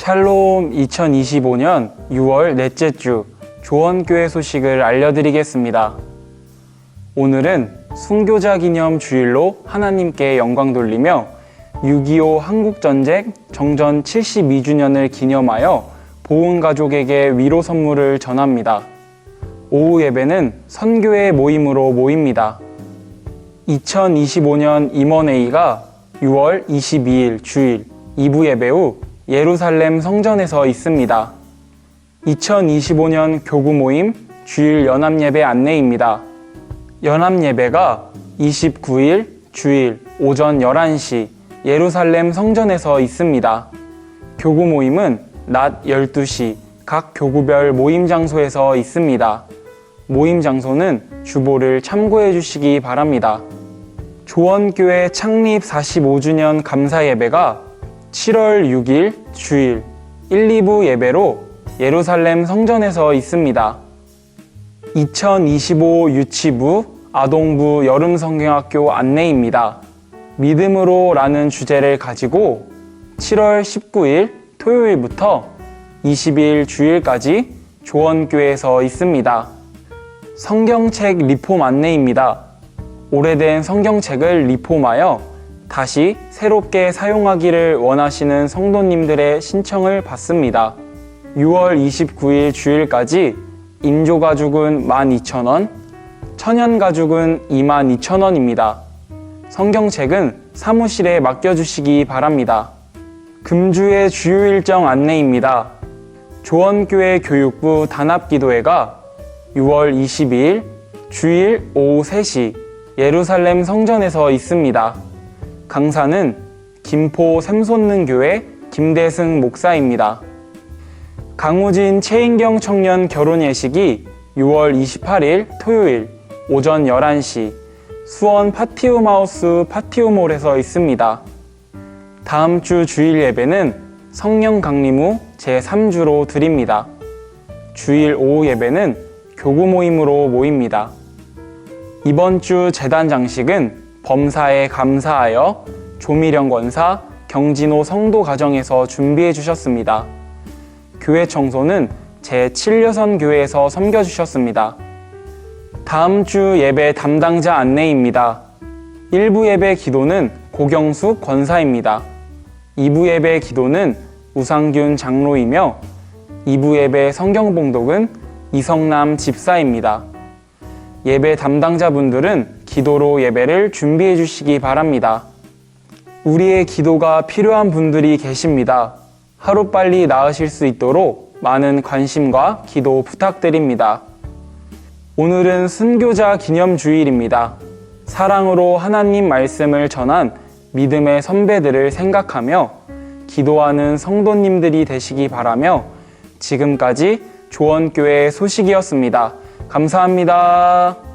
샬롬 2025년 6월 넷째 주 조원교회 소식을 알려드리겠습니다. 오늘은 순교자 기념 주일로 하나님께 영광 돌리며 6.25 한국전쟁 정전 72주년을 기념하여 보훈 가족에게 위로 선물을 전합니다. 오후 예배는 선교회 모임으로 모입니다. 2025년 임원회의가 6월 22일 주일 2부 예배 후 예루살렘 성전에서 있습니다. 2025년 교구 모임 주일 연합 예배 안내입니다. 연합 예배가 29일 주일 오전 11시 예루살렘 성전에서 있습니다. 교구 모임은 낮 12시 각 교구별 모임 장소에서 있습니다. 모임 장소는 주보를 참고해 주시기 바랍니다. 조원교회 창립 45주년 감사 예배가 7월 6일 주일 1, 2부 예배로 예루살렘 성전에서 있습니다. 2025 유치부 아동부 여름 성경학교 안내입니다. 믿음으로 라는 주제를 가지고 7월 19일 토요일부터 20일 주일까지 조원교회에서 있습니다. 성경책 리폼 안내입니다. 오래된 성경책을 리폼하여 다시 새롭게 사용하기를 원하시는 성도님들의 신청을 받습니다. 6월 29일 주일까지 인조가죽은 12,000원, 천연가죽은 22,000원입니다. 성경책은 사무실에 맡겨주시기 바랍니다. 금주의 주요 일정 안내입니다. 조원교회 교육부 단합기도회가 6월 22일 주일 오후 3시 예루살렘 성전에서 있습니다. 강사는 김포 샘솟는교회 김대승 목사입니다. 강우진 최인경 청년 결혼 예식이 6월 28일 토요일 오전 11시 수원 파티움 하우스 파티움홀에서 있습니다. 다음 주 주일 예배는 성령 강림 후 제3주로 드립니다. 주일 오후 예배는 교구 모임으로 모입니다. 이번 주 재단 장식은 범사에 감사하여 조미령 권사 경진호 성도 가정에서 준비해 주셨습니다. 교회 청소는 제7여선 교회에서 섬겨 주셨습니다. 다음 주 예배 담당자 안내입니다. 1부 예배 기도는 고경숙 권사입니다. 2부 예배 기도는 우상균 장로이며 2부 예배 성경 봉독은 이성남 집사입니다. 예배 담당자분들은 기도로 예배를 준비해 주시기 바랍니다. 우리의 기도가 필요한 분들이 계십니다. 하루빨리 나으실 수 있도록 많은 관심과 기도 부탁드립니다. 오늘은 순교자 기념 주일입니다. 사랑으로 하나님 말씀을 전한 믿음의 선배들을 생각하며 기도하는 성도님들이 되시기 바라며 지금까지 조원교회 소식이었습니다. 감사합니다.